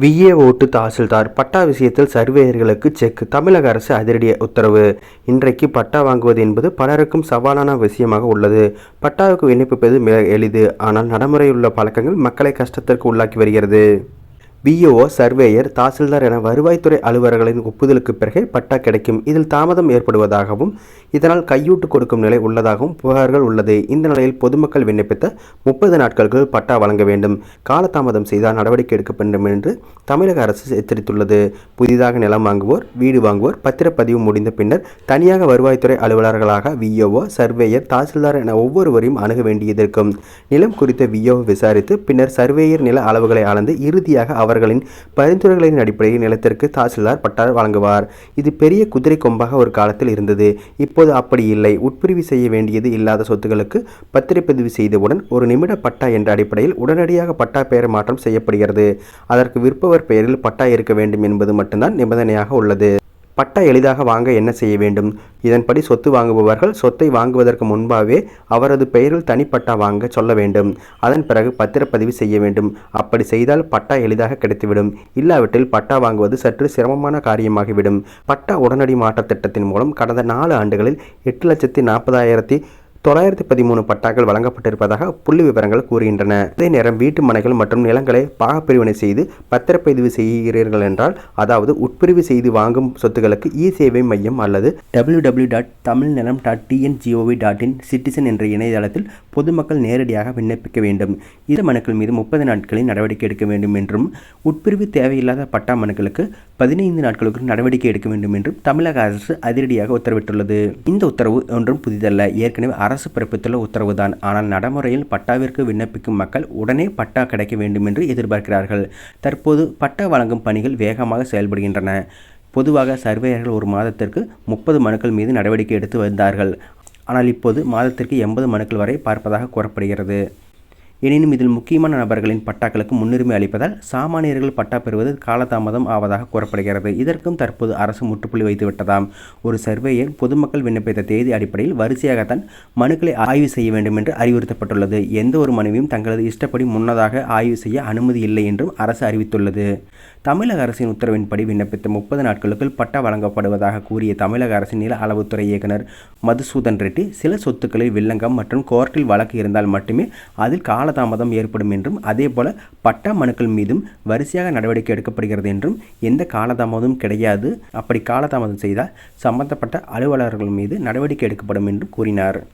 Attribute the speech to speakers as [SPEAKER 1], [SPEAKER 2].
[SPEAKER 1] VA ஓட்டு தாசில்தார் பட்டா விஷயத்தில் சர்வேயர்களுக்கு check தமிழக அரசு அதிரடி உத்தரவு. இன்றைக்கு பட்டா வாங்குவது என்பது பலருக்கும் சவாலான விஷயமாக உள்ளது. பட்டாவுக்கு விண்ணப்பிப்பது மிக எளிது ஆனால் நடைமுறையுள்ள பழக்கங்கள் மக்களை கஷ்டத்திற்கு உள்ளாக்கி வருகிறது. விஓஓ சர்வேயர் தாசில்தார் என வருவாய்த்துறை அலுவலர்களின் ஒப்புதலுக்கு பிறகே பட்டா கிடைக்கும். இதில் தாமதம் ஏற்படுவதாகவும் இதனால் கையூட்டு கொடுக்கும் நிலை உள்ளதாகவும் புகார்கள் உள்ளது. இந்த நிலையில் பொதுமக்கள் விண்ணப்பித்த முப்பது நாட்களுக்கு பட்டா வழங்க வேண்டும். காலதாமதம் செய்தால் நடவடிக்கை எடுக்க வேண்டும் என்று தமிழக அரசு எச்சரித்துள்ளது. புதிதாக நிலம் வாங்குவோர் வீடு வாங்குவோர் பத்திரப்பதிவு முடிந்த பின்னர் தனியாக வருவாய்த்துறை அலுவலர்களாக விஓஓ சர்வேயர் தாசில்தார் என ஒவ்வொருவரையும் அணுக வேண்டியது இருக்கும். நிலம் குறித்த விஓ விசாரித்து பின்னர் சர்வேயர் நில அளவுகளை அளந்து இறுதியாக அவர் அவர்களின் பரிந்துரைகளின் அடிப்படையில் நிலத்திற்கு தாசில்தார் பட்டா வழங்குவார். இது பெரிய குதிரை கொம்பாக ஒரு காலத்தில் இருந்தது. இப்போது அப்படி இல்லை. உட்பிரிவு செய்ய வேண்டியது இல்லாத சொத்துக்களுக்கு பத்திரப்பதிவு செய்தவுடன் ஒரு நிமிட பட்டா என்ற அடிப்படையில் உடனடியாக பட்டா பெயர் மாற்றம் செய்யப்படுகிறது. அதற்கு விற்பவர் பெயரில் பட்டா இருக்க வேண்டும் என்பது மட்டும்தான் நிபந்தனையாக உள்ளது. பட்டா எளிதாக வாங்க என்ன செய்ய வேண்டும்? இதன்படி சொத்து வாங்குபவர்கள் சொத்தை வாங்குவதற்கு முன்பாகவே அவரது பெயரில் தனிப்பட்டா வாங்க சொல்ல வேண்டும். அதன் பிறகு பத்திரப்பதிவு செய்ய வேண்டும். அப்படி செய்தால் பட்டா எளிதாக கிடைத்துவிடும். இல்லாவிட்டில் பட்டா வாங்குவது சற்று சிரமமான காரியமாகிவிடும். பட்டா உடனடி மாற்ற திட்டத்தின் மூலம் கடந்த நாலு ஆண்டுகளில் எட்டு லட்சத்தி நாற்பதாயிரத்தி தொள்ளாயிரத்தி பதிமூணு பட்டாக்கள் வழங்கப்பட்டிருப்பதாக புள்ளி விவரங்கள் கூறுகின்றன. அதே நேரம் வீட்டு மனைகள் மற்றும் நிலங்களை பாகப்பிரிவினை செய்து பத்திரப்பதிவு செய்கிறீர்கள் என்றால் அதாவது உட்பிரிவு செய்து வாங்கும் சொத்துக்களுக்கு இ சேவை மையம் அல்லது W W dot Tamil Nilam dot T N G O V dot in citizen என்ற இணையதளத்தில் பொதுமக்கள் நேரடியாக விண்ணப்பிக்க வேண்டும். இந்த மனுக்கள் மீது முப்பது நாட்களில் நடவடிக்கை எடுக்க வேண்டும் என்றும் உட்பிரிவு தேவையில்லாத பட்டா மனுக்களுக்கு பதினைந்து நாட்களுக்கு நடவடிக்கை எடுக்க வேண்டும் என்றும் தமிழக அரசு அதிரடியாக உத்தரவிட்டுள்ளது. இந்த உத்தரவு ஒன்றும் புதிதல்ல. ஏற்கனவே அரசு பிறப்பித்துள்ள உத்தரவு தான் ஆனால் நடைமுறையில் பட்டாவிற்கு விண்ணப்பிக்கும் மக்கள் உடனே பட்டா கிடைக்க வேண்டும் என்று எதிர்பார்க்கிறார்கள். தற்போது பட்டா வழங்கும் பணிகள் வேகமாக செயல்படுகின்றன. பொதுவாக சர்வேயர்கள் ஒரு மாதத்திற்கு முப்பது மனுக்கள் மீது நடவடிக்கை எடுத்து வந்தார்கள். ஆனால் இப்போது மாதத்திற்கு எண்பது மனுக்கள் வரை பார்ப்பதாக கூறப்படுகிறது. எனினும் இதில் முக்கியமான நபர்களின் பட்டாக்களுக்கு முன்னுரிமை அளிப்பதால் சாமானியர்கள் பட்டா பெறுவது காலதாமதம் ஆவதாக கூறப்படுகிறது. இதற்கும் தற்போது அரசு முற்றுப்புள்ளி வைத்துவிட்டதாம் ஒரு சர்வேயர் பொதுமக்கள் விண்ணப்பித்த தேதி அடிப்படையில் வரிசையாகத்தான் மனுக்களை ஆய்வு செய்ய வேண்டும் என்று அறிவுறுத்தப்பட்டுள்ளது. எந்த ஒரு மனுவையும் தங்களது இஷ்டப்படி முன்னதாக ஆய்வு செய்ய அனுமதி இல்லை என்றும் அரசு அறிவித்துள்ளது. தமிழக அரசின் உத்தரவின்படி விண்ணப்பித்த முப்பது நாட்களுக்குள் பட்டா வழங்கப்படுவதாக கூறிய தமிழக அரசின் நில அளவுத்துறை இயக்குனர் மதுசூதன் ரெட்டி சில சொத்துக்களில் வில்லங்கம் மற்றும் கோர்ட்டில் வழக்கு இருந்தால் மட்டுமே அதில் காலதாமதம் ஏற்படும் என்றும் அதேபோல பட்டா மனுக்கள் மீதும் வரிசையாக நடவடிக்கை எடுக்கப்படுகிறது என்றும் எந்த காலதாமதமும் கிடையாது. அப்படி காலதாமதம் செய்தால் சம்பந்தப்பட்ட அலுவலர்கள் மீது நடவடிக்கை எடுக்கப்படும் என்றும் கூறினார்.